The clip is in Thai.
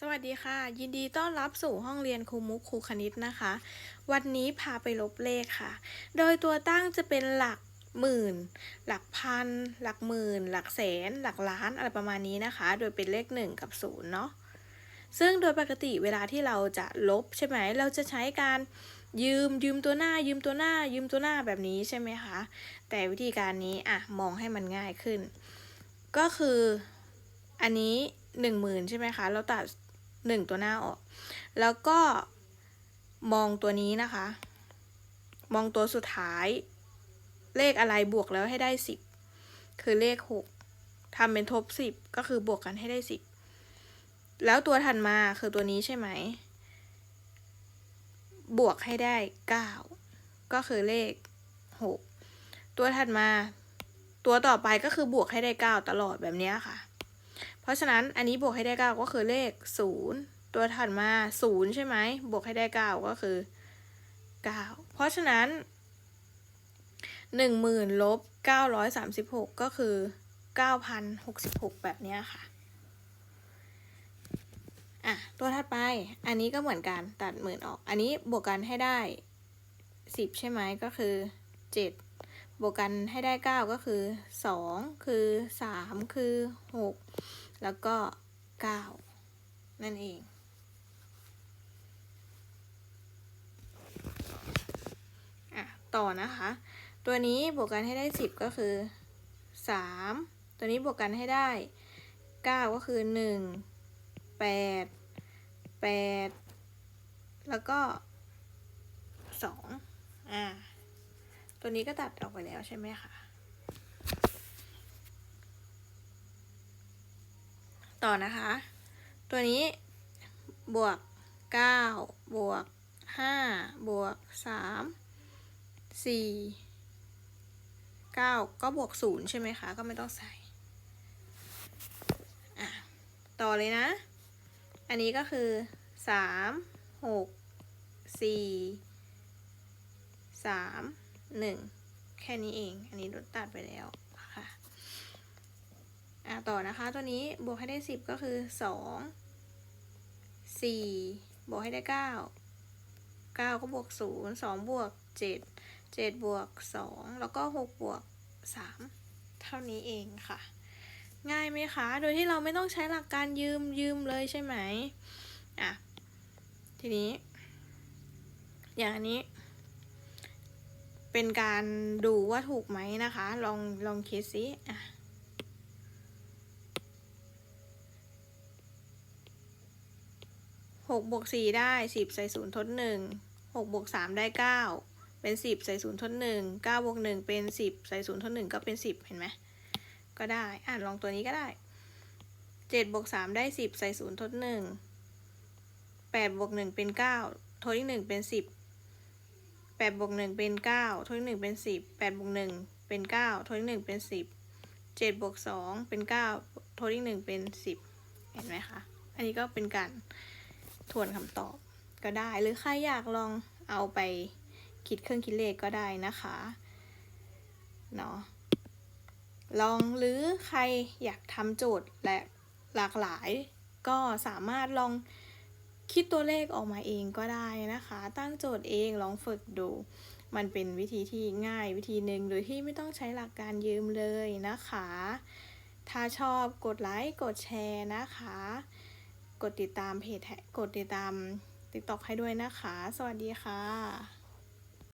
สวัสดีค่ะ ยินดีต้อนรับสู่ห้องเรียนครูมุกครูคณิตนะคะ วันนี้พาไปลบเลขค่ะ โดยตัวตั้งจะเป็นหลักหมื่น หลักพัน หลักหมื่น หลักแสน หลักล้านอะไรประมาณนี้นะคะ โดยเป็นเลขหนึ่งกับศูนย์เนาะซึ่งโดยปกติเวลาที่เราจะลบใช่ไหมเราจะใช้การยืมยืมตัวหน้า ยืมตัวหน้า ยืมตัวหน้าแบบนี้ใช่ไหมคะ แต่วิธีการนี้อะมองให้มันง่ายขึ้น ก็คืออันนี้หนึ่งหมื่นใช่ไหมคะ เราตัด หนึ่งตัวหน้าออก แล้วก็มองตัวนี้นะคะ มองตัวสุดท้าย เลขอะไรบวกแล้วให้ได้สิบคือเลขหกทำเป็นทบสิบก็คือบวกกันให้ได้สิบแล้วตัวถัดมาคือตัวนี้ใช่ไหม บวกให้ได้เก้าก็คือเลขหกตัวถัดมาตัวต่อไปก็คือบวกให้ได้เก้าตลอดแบบนี้ค่ะ เพราะฉะนั้นอันนี้บวกให้ได้เก้าก็คือเลขศูนย์ตัวถัดมาศูนย์ใช่ไหมบวกให้ได้เก้าก็คือเก้าเพราะฉะนั้นหนึ่งหมื่นลบเก้าร้อยสามสิบหกก็คือเก้าพันหกสิบหกแบบนี้ค่ะอะตัวถัดไปอันนี้ก็เหมือนกันตัดหมื่นออก อันนี้บวกกันให้ได้สิบใช่ไหมก็คือเจ็ดบวกกันให้ได้เก้าก็คือสองคือสามคือหก แล้วก็เก้านั่นเอง อะ ต่อนะคะ ตัวนี้บวกกันให้ได้สิบก็คือสามตัวนี้บวกกันให้ได้เก้าก็คือหนึ่งแปดแปดแล้วก็สองอ่า ตัวนี้ก็ตัดออกไปแล้วใช่ไหมคะ ต่อนะคะ ตัวนี้บวกเก้าบวกห้าบวกสามสี่เก้าก็บวกศูนย์ใช่ไหมคะ ก็ไม่ต้องใส่ ต่อเลยนะ อันนี้ก็คือสามหกสี่สามหนึ่งแค่นี้เอง อันนี้ลดตัดไปแล้ว อะต่อนะคะตัวนี้บวกให้ได้สิบก็คือสองสี่บวกให้ได้เก้าเก้าก็บวกศูนย์สองบวกเจ็ดเจ็ดบวกสองแล้วก็หกบวกสามเท่านี้เองค่ะ ง่ายไหมคะ โดยที่เราไม่ต้องใช้หลักการยืมยืมเลยใช่ไหมอะ ทีนี้ อย่างอันนี้ เป็นการดูว่าถูกไหมนะคะ ลองลองคิดสิอะ หกบวกสี่ได้สิบใส่ศูนย์ทดหนึ่งหกบวกสามได้เก้าเป็นสิบใส่ศูนย์ทดหนึ่งเก้าบวกหนึ่งเป็นสิบใส่ศูนย์ทดหนึ่งก็เป็นสิบเห็นไหม ก็ได้ อ่านลองตัวนี้ก็ได้เจ็ดบวกสามได้สิบใส่ศูนย์ทดหนึ่งแปดบวกหนึ่งเป็นเก้าทดอีกหนึ่งเป็นสิบแปดบวกหนึ่งเป็นเก้าทดอีกหนึ่งเป็นสิบแปดบวกหนึ่งเป็นเก้าทดอีกหนึ่งเป็นสิบเจ็ดบวกสองเป็นเก้าทดอีกหนึ่งเป็นสิบเห็นไหมคะ อันนี้ก็เป็นการ ทวนคำตอบก็ได้ หรือใครอยากลองเอาไปคิดเครื่องคิดเลขก็ได้นะคะเนาะลองหรือใครอยากทำโจทย์และหลากหลาย ก็สามารถลองคิดตัวเลขออกมาเองก็ได้นะคะ ตั้งโจทย์เองลองฝึกดู มันเป็นวิธีที่ง่ายวิธีหนึ่งโดยที่ไม่ต้องใช้หลักการยืมเลยนะคะ ถ้าชอบกดไลค์กดแชร์นะคะ กดติดตามเพจกดติดตาม TikTok ให้ด้วยนะคะ สวัสดีค่ะ